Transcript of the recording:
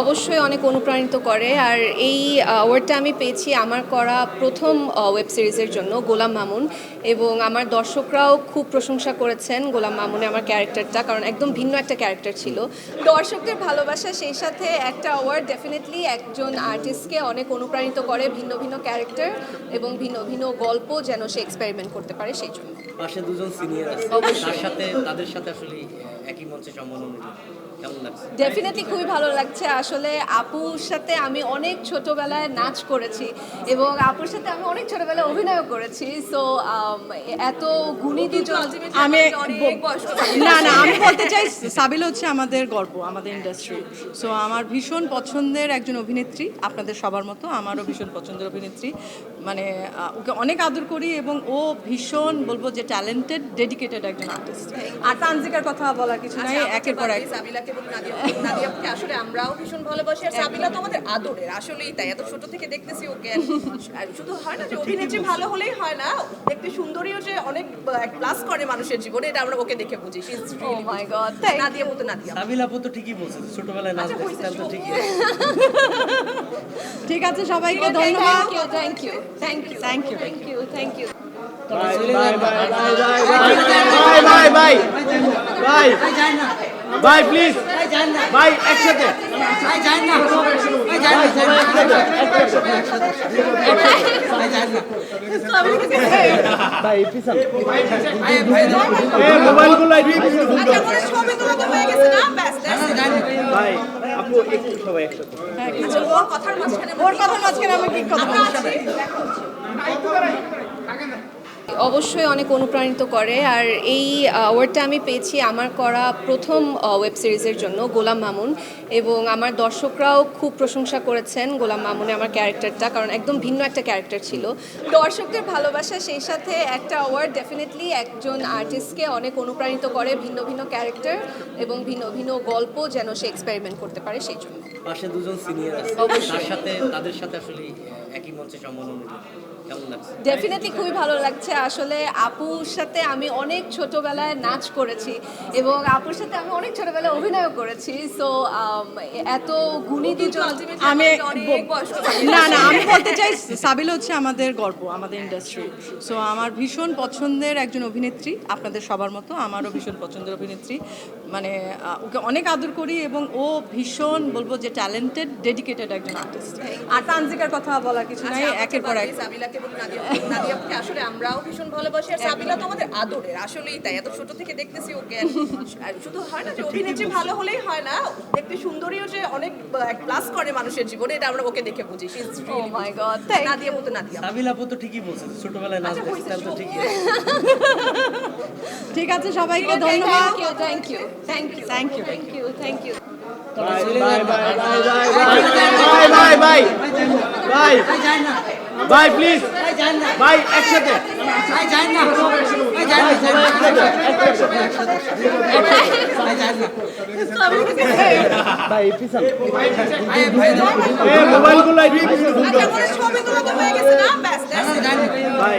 অবশ্যই অনেক অনুপ্রাণিত করে আর এই অ্যাওয়ার্ডটা আমি পেয়েছি আমার করা প্রথম ওয়েব সিরিজের জন্য গোলাম মামুন এবং আমার দর্শকরাও খুব প্রশংসা করেছেন গোলাম মামুনে আমার ক্যারেক্টারটা কারণ একদম ভিন্ন একটা ক্যারেক্টার ছিল দর্শকদের ভালোবাসা সেই সাথে একটা অ্যাওয়ার্ড ডেফিনেটলি একজন আর্টিস্টকে অনেক অনুপ্রাণিত করে ভিন্ন ভিন্ন ক্যারেক্টার এবং ভিন্ন ভিন্ন গল্প যেন সে এক্সপেরিমেন্ট করতে পারে সেই জন্য পাশে দুজন সিনিয়র আছে। তার সাথে তাদের সাথে আসলে একই মঞ্চে। কেমন লাগছে ডেফিনেটলি খুবই ভালো লাগছে। আসলে আপুর সাথে আমি অনেক ছোটবেলায় নাচ করেছি এবং আপুর সাথে আমি অনেক ছোটবেলায় অভিনয় করেছি। সো এত গুণী দুজন আমি না না আমি বলতে চাই সাবিল হচ্ছে আমাদের গর্ব আমাদের ইন্ডাস্ট্রি সো আমার ভীষণ পছন্দের একজন অভিনেত্রী আপনাদের সবার মতো আমারও ভীষণ পছন্দের অভিনেত্রী। মানে ওকে অনেক আদর করি এবং ও ভীষণ বলব যে ট্যালেন্টেড ডেডিকেটেড একজন আর্টিস্ট আর তানজিকার কথা বলা কিছু নাই একের পর এক। সাবিলাকে নাদিয়া নাদিয়াকে। আসলে আমরাও ভীষণ ভালোবাসি আর সাবিলা তো আমাদের আদরের আসলেই তাই। এত ছোট থেকে দেখতেছি ওকে আর শুধু হয় না যে অভিনেত্রী ভালো হলেই হয় না দেখতে সুন্দরীও যে অনেক প্লাস করে মানুষের জীবনে এটা আমরা ওকে দেখে বুঝি। Oh my god thank Nadia মতো নাদিয়া। সাবিল তো ঠিকই বলছে ছোটবেলায় নাচ আচ্ছা, দেখতেন তো ঠিকই। ঠিক আছে সবাইকে ধন্যবাদ। Thank you thank you Thank you. Thank you thank you ভাই পিছন মোবাইলগুলো আচ্ছা আমাদের ছবি তোলা তো হয়ে গেছে না ব্যাস that's it. ভাই আপু একটু সবাই একসাথে। আচ্ছা ওর কথার মাঝখানে ওর কথার মাঝখানে আমি কি কথা অবশ্যই অনেক অনুপ্রাণিত করে। আর এই অ্যাওয়ার্ডটা আমি পেয়েছি আমার করা প্রথম ওয়েব সিরিজের জন্য গোলাম মামুন। এবং আমার দর্শকরাও খুব প্রশংসা করেছেন গোলাম মামুনে আমার ক্যারেক্টারটা কারণ একদম ভিন্ন একটা ক্যারেক্টার ছিল। দর্শকদের ভালোবাসা সেই সাথে একটা অ্যাওয়ার্ড ডেফিনেটলি একজন আর্টিস্টকে অনেক অনুপ্রাণিত করে ভিন্ন ভিন্ন ক্যারেক্টার এবং ভিন্ন ভিন্ন গল্প যেন সে এক্সপেরিমেন্ট করতে পারে সেই জন্য। পাশে দুজন সিনিয়র আছে। তার সাথে তাদের সাথে আসলে একই মঞ্চে ডেফিনেটলি খুবই ভালো লাগছে। আসলে আপুর সাথে আমি অনেক ছোটবেলায় নাচ করেছি এবং আপুর সাথে আমি অনেক ছোটবেলায় অভিনয় করেছি। সো এত গুণী দুজন আমি না না আমি বলতে চাই সাবিল হচ্ছে আমাদের গর্ব আমাদের ইন্ডাস্ট্রি সো আমার ভীষণ পছন্দের একজন অভিনেত্রী আপনাদের সবার মতো আমারও ভীষণ পছন্দের অভিনেত্রী। মানে ওকে অনেক আদর করি এবং ও ভীষণ বলব যে ট্যালেন্টেড ডেডিকেটেড একজন আর্টিস্ট আর তানজিকার কথা বলা কিছু নাই আচ্ছা, একের পর এক। সাবিলাকে নাদিয়া নাদিয়াকে আসলে আমরাও ভীষণ ভালোবাসি আর সাবিলা তো আমাদের আদরের আসলেই তাই এত ছোট থেকে দেখতেছি ওকে। আর শুধু হয় না যে অভিনেত্রী ভালো হলেই হয় না দেখতে সুন্দরীও যে অনেক প্লাস করে মানুষের জীবনে এটা আমরা ওকে দেখে বুঝি ও মাই গড নাদিয়া মতো নাদিয়া। সাবিল তো ঠিকই বলছে ছোটবেলায় নাচ আচ্ছা, দেখতেন তো ঠিকই ঠিক আছে সবাইকে ধন্যবাদ you thank you thank you Thank you. Thank you thank you ভাই ভাই ভাই ভাই ভাই ভাই ভাই প্লিজ ভাই একসাথে ভাই পিছন মোবাইলগুলো আচ্ছা আমাদের ছবি তোলা তো হয়ে গেছে না ভাই